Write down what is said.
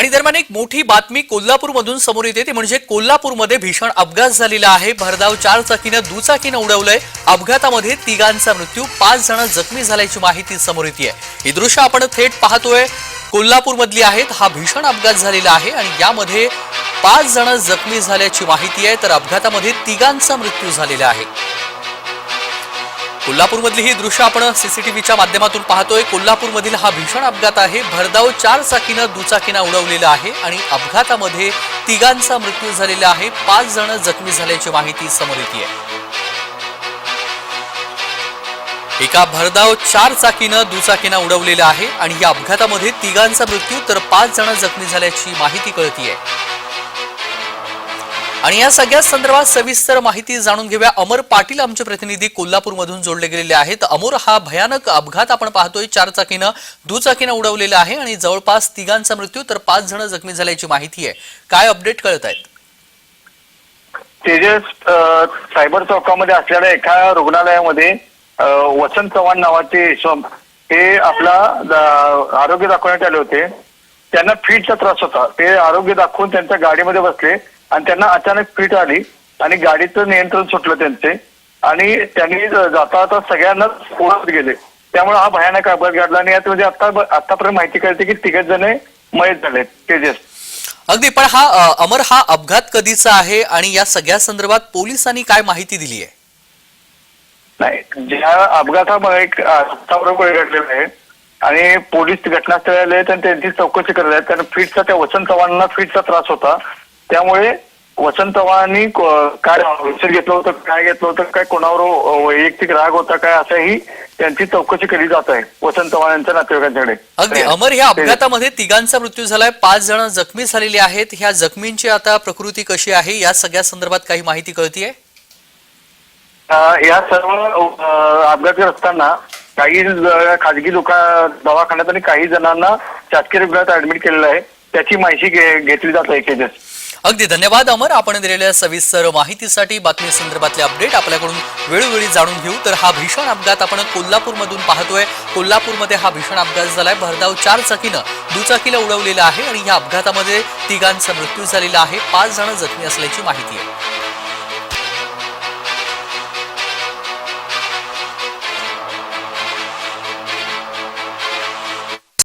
आणि दरम्यान एक मोठी बातमी कोल्हापूरमधून समोर येते. ती म्हणजे कोल्हापूरमध्ये भीषण अपघात झालेला आहे. भरधाव चार चाकीनं दुचाकीनं उडवलंय. अपघातामध्ये तिघांचा मृत्यू. पाच जण जखमी झाल्याची माहिती समोर येते ही दृश्य आपण थेट पाहतोय. कोल्हापूरमधली आहेत. हा भीषण अपघात झालेला आहे आणि यामध्ये पाच जण जखमी झाल्याची माहिती आहे. तर अपघातामध्ये तिघांचा मृत्यू झालेला आहे. कोल्हापूरमधली ही दृश्य आपण सीसीटीव्हीच्या माध्यमातून पाहतोय. कोल्हापूरमधील हा भीषण अपघात आहे. भरधाव चार चाकीनं दुचाकीनं उडवलेला आहे आणि अपघातामध्ये तिघांचा मृत्यू झालेला आहे. पाच जण जखमी झाल्याची माहिती समोर येते एका भरधाव चार चाकीनं दुचाकीनं उडवलेलं आहे आणि या अपघातामध्ये तिघांचा मृत्यू तर पाच जण जखमी झाल्याची माहिती कळतीये. आणि या सगळ्या संदर्भात सविस्तर माहिती जाणून घेऊया. अमर पाटील आमचे प्रतिनिधी कोल्हापूरमधून जोडले गेलेले आहेत. अमोर हा भयानक अपघात आपण पाहतोय. चारचाकीनं दुचाकीनं उडवलेला आहे आणि जवळपास तिघांचा मृत्यू तर पाच जण जखमी झाल्याची माहिती आहे. काय अपडेट कळत आहेत? तेजस सायबर चौकामध्ये असलेल्या एका रुग्णालयामध्ये वसंत चव्हाण नावाचे इसम हे आपला आरोग्य दाखवण्यात आले होते. त्यांना फीटचा त्रास होता. ते आरोग्य दाखवून त्यांच्या गाडीमध्ये बसले. आणि त्यांना अचानक फीट आली आणि गाडीचं नियंत्रण सुटलं त्यांचे. आणि त्यांनी जाता जाता सगळ्यांना ओळखत गेले. त्यामुळे हा भयानक अपघात घडला आणि यात म्हणजे आता आतापर्यंत माहिती कळते की तिघच जण मयत झाले तेजस. अगदी पण हा अमर हा अपघात कधीचा आहे आणि या सगळ्या संदर्भात पोलिसांनी काय माहिती दिली आहे? नाही ज्या अपघातामुळे एक घडलेला आहे आणि पोलीस घटनास्थळी आले आणि त्यांची चौकशी करत आहेत. कारण फीटचा त्या वसंत चव्हाणांना फीटचा त्रास होता. त्यामुळे वसंत चव्हाणांनी क- काय औषध घेतलं होतं काय घेतलं होतं काय कोणावर वैयक्तिक राग होता काय असंही त्यांची चौकशी केली जात आहे वसंत चव्हाण यांच्या नातेवाईकांच्याकडे. अगदी. अमर ह्या अपघातामध्ये तिघांचा मृत्यू झालाय. पाच जण जखमी झालेले आहेत. ह्या जखमींची आता प्रकृती कशी आहे या सगळ्या संदर्भात काही माहिती कळतीये? या सर्व अं, अपघाती असताना काही खाजगी दुकान दवाखान्यात आणि काही जणांना शासकीय रुग्णालयात ऍडमिट केलेलं आहे. त्याची माहिती घेतली जात आहे केजेस अगदी धन्यवाद अमर. आपण दिलेल्या सविस्तर माहितीसाठी बातमी संदर्भातले अपडेट आपल्याकडून वेळोवेळी जाणून घेऊ. तर हा भीषण अपघात आपण कोल्हापूरमधून पाहतोय. कोल्हापूरमध्ये हा भीषण अपघात झालाय. भरधाव चार चाकीनं दुचाकीला उडवलेला आहे आणि या अपघातामध्ये तिघांचा मृत्यू झालेला आहे. पाच जण जखमी असल्याची माहिती आहे.